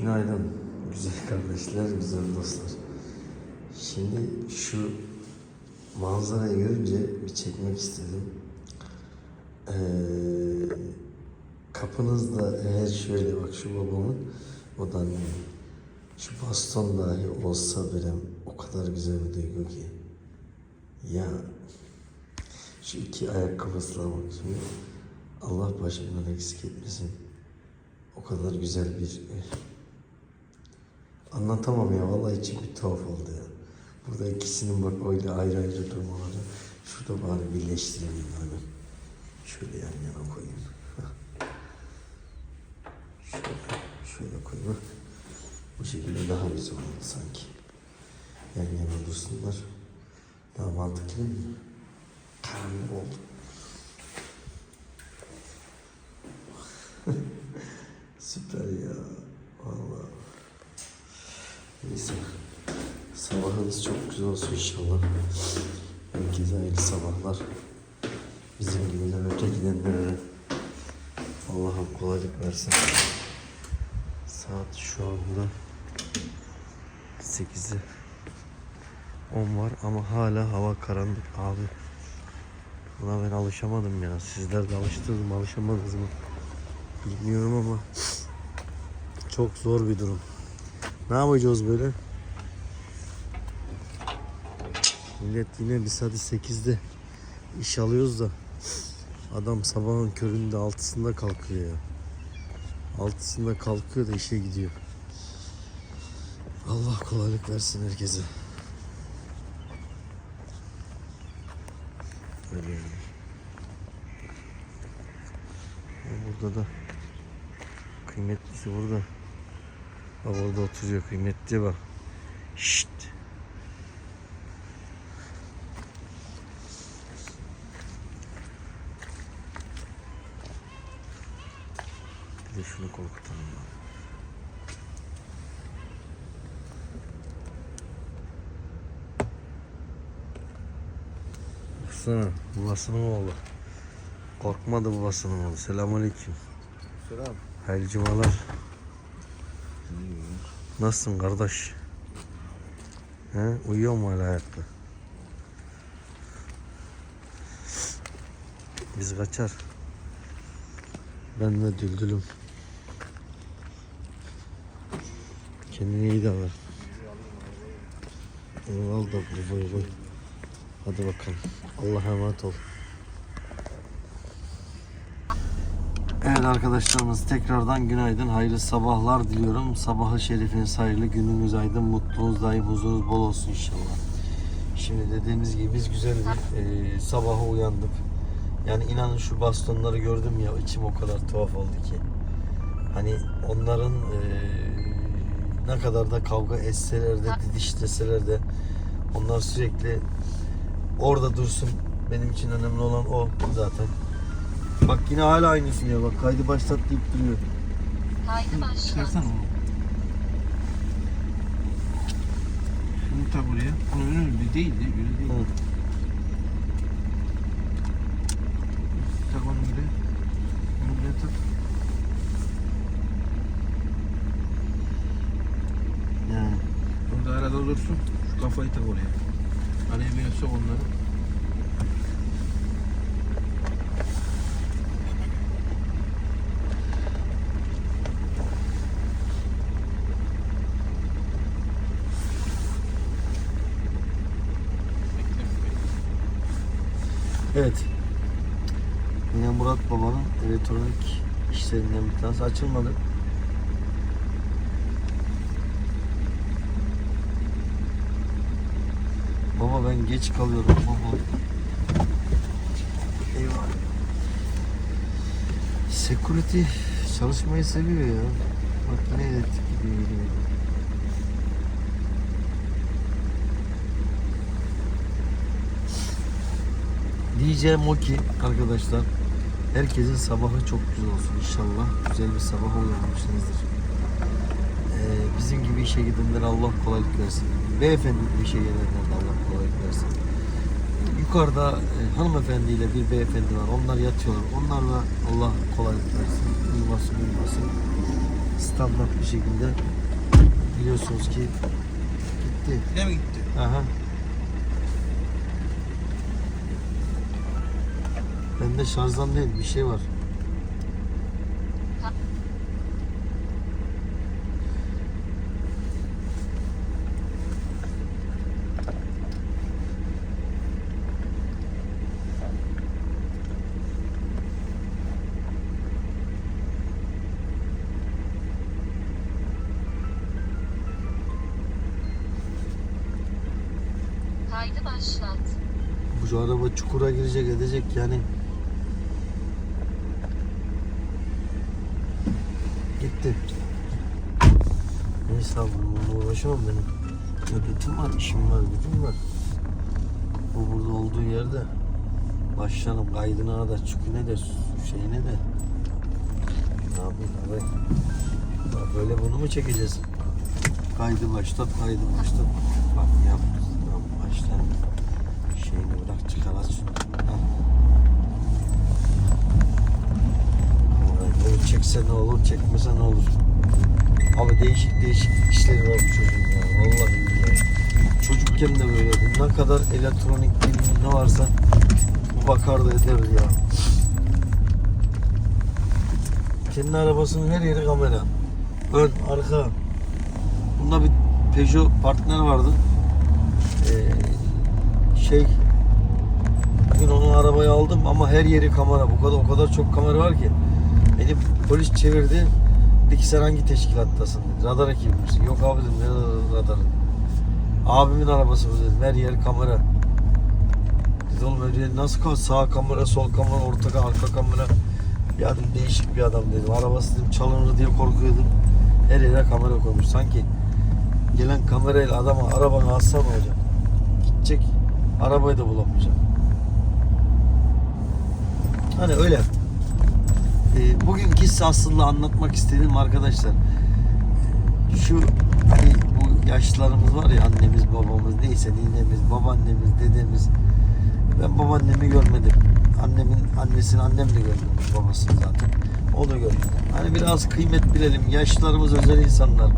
Günaydın güzel kardeşler, güzel dostlar. Şimdi şu manzarayı görünce bir çekmek istedim. Ee, kapınızda eğer şöyle bak şu babamın, o. Şu baston dahi olsa bile o kadar güzel bir duygu ki. Ya şu iki ayakkabısına bak şimdi. Allah başımdan eksik etmesin. O kadar güzel bir Anlatamam ya vallahi içim bir tuhaf oldu ya. Burada ikisinin bak öyle ayrı ayrı durmaları. Şurada bari birleştirelim hani. Şöyle yan yana koyayım. Şöyle, şöyle koyayım. Bu şekilde daha güzel oldu sanki. Yan yana dursunlar. Daha mantıklı mi? Karanlık oldu. Süper ya. Vallahi. Neyse. Sabahınız güzel olsun inşallah. Herkese hayırlı sabahlar. Bizim gibiler öte gidenlere Allah'ım kolaylık versin. Saat şu anda 8'i 10 var ama hala hava karanlık abi. Buna ben alışamadım ya. Sizler de alıştınız mı alışamadınız mı? Bilmiyorum ama çok zor bir durum. Ne yapacağız böyle? Millet yine biz hadi 8'de iş alıyoruz da adam sabahın köründe altısında kalkıyor ya. Altısında kalkıyor da işe gidiyor. Allah kolaylık versin herkese. Öyle yani. Burada da kıymetlisi burada. Bak orada oturuyor kıymetli bak. Şşt. De şunu korkutalım bak. Baksana babasının oğlu. Korkmadı babasının oğlu. Selamünaleyküm. Selam. Hayırlı cumalar. Nasılsın kardeş? He? Uyuyor mu hala ayakta? Biz kaçar. Ben de düldülüm. Kendine iyi davran. Onu al da bu boy boy. Hadi bakalım. Allah'a emanet ol. Evet arkadaşlarımız tekrardan günaydın, hayırlı sabahlar diliyorum. Sabahı şerifiniz hayırlı, gününüz aydın, mutluluğunuz daim, huzurunuz bol olsun inşallah. Şimdi dediğimiz gibi biz güzel bir e, sabaha uyandık. Yani inanın şu bastonları gördüm ya içim o kadar tuhaf oldu ki. Hani onların e, ne kadar da kavga etseler de didişleseler de onlar sürekli orada dursun. Benim için önemli olan o zaten. Bak yine hala aynısı ya bak kaydı başlat deyip duruyor. Kaydı başlat. Onu. Şunu tak buraya. Onun önü değil de öyle değil. Tak onu buraya. Onu buraya tak. Yani Orada arada dursun. Şu kafayı tak oraya. Araya böyle sok onları. evet. Yine Murat Baba'nın elektronik işlerinden bir tanesi açılmadı. Baba ben geç kalıyorum baba. Eyvah. Security çalışmayı seviyor ya. Bak yine elektrik gidiyor gidiyor. Diyeceğim o ki arkadaşlar herkesin sabahı çok güzel olsun inşallah. Güzel bir sabah uyanmışsınızdır. Ee, bizim gibi işe gidenlere Allah kolaylık versin. Beyefendi gibi işe gelenlere de Allah kolaylık versin. Yukarıda e, hanımefendiyle bir beyefendi var. Onlar yatıyorlar. Onlarla Allah kolaylık versin. Uyumasın uyumasın. standart bir şekilde biliyorsunuz ki gitti. Yine mi gitti? Aha. Bende şarjdan değil bir şey var. Kaydı başlat. Bu araba çukura girecek edecek yani. Gitti. Neyse abi bununla uğraşamam benim. Nöbetim var, işim var, gücüm var. Bu burada olduğu yerde başlarım kaydına da çukune de şeyine de. Ne yapayım böyle bunu mu çekeceğiz? Kaydı başlat, kaydı başlat. Bak. Tamam, baştan şeyini bırak çıkar aç şunu. Ha. Ama Böyle çekse ne olur, çekmese ne olur. Abi değişik değişik işleri var bu çocuğun ya. Vallahi billahi. Çocukken de böyleydi. Ne kadar elektronik bilmem ne varsa bu bakar da ya. Kendi arabasının her yeri kamera. Ön, arka. Bunda bir Peugeot partner vardı. Ee, şey Bugün onun arabayı aldım ama her yeri kamera. Bu kadar o kadar çok kamera var ki. Beni polis çevirdi. Peki sen hangi teşkilattasın dedi. Radar ekibi misin? Yok abi dedim ne radarı. Abimin arabası bu dedim. Her yer kamera. Dedi oğlum öyle nasıl kal? Sağ kamera, sol kamera, orta kamera, arka kamera. Ya dedim değişik bir adam dedim. Arabası dedim çalınır diye korkuyordum. Her yere kamera koymuş. Sanki gelen kamerayla adama arabanı alsa ne olacak? Gidecek. Arabayı da bulamayacak. Hani öyle. Ee, bugünkü hisse aslında anlatmak istediğim arkadaşlar. Şu hani bu yaşlılarımız var ya annemiz babamız neyse ninemiz babaannemiz dedemiz ben babaannemi görmedim. Annemin annesini annem de görmemiş babasını zaten. O da görmedi. Hani biraz kıymet bilelim. Yaşlılarımız özel insanlar.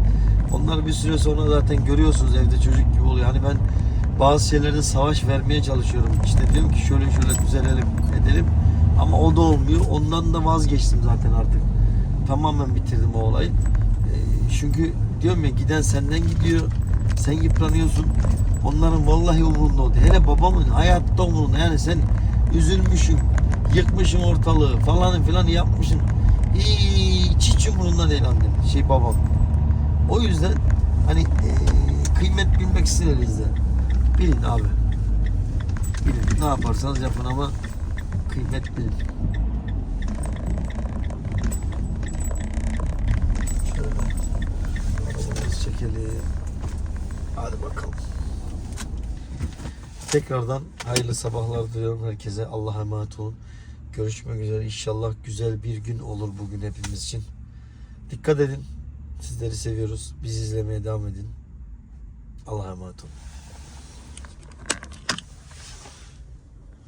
Onlar bir süre sonra zaten görüyorsunuz evde çocuk gibi oluyor. Hani ben bazı şeylerde savaş vermeye çalışıyorum. İşte diyorum ki şöyle şöyle düzelelim edelim. Ama o da olmuyor. Ondan da vazgeçtim zaten artık. Tamamen bitirdim o olayı. Ee, çünkü diyorum ya giden senden gidiyor. Sen yıpranıyorsun. Onların vallahi umurunda oldu. Hele babamın hayatta umurunda. Yani sen üzülmüşsün, yıkmışsın ortalığı falan filan yapmışsın. Hiç hiç umurunda değil annem. Şey babam. O yüzden hani ee, kıymet bilmek isteriz de. Bilin abi. Bilin. Ne yaparsanız yapın ama kıymet bilin. Çekelim. Hadi bakalım. Tekrardan hayırlı sabahlar diliyorum herkese. Allah'a emanet olun. Görüşmek üzere. İnşallah güzel bir gün olur bugün hepimiz için. Dikkat edin. Sizleri seviyoruz. Bizi izlemeye devam edin. Allah'a emanet olun.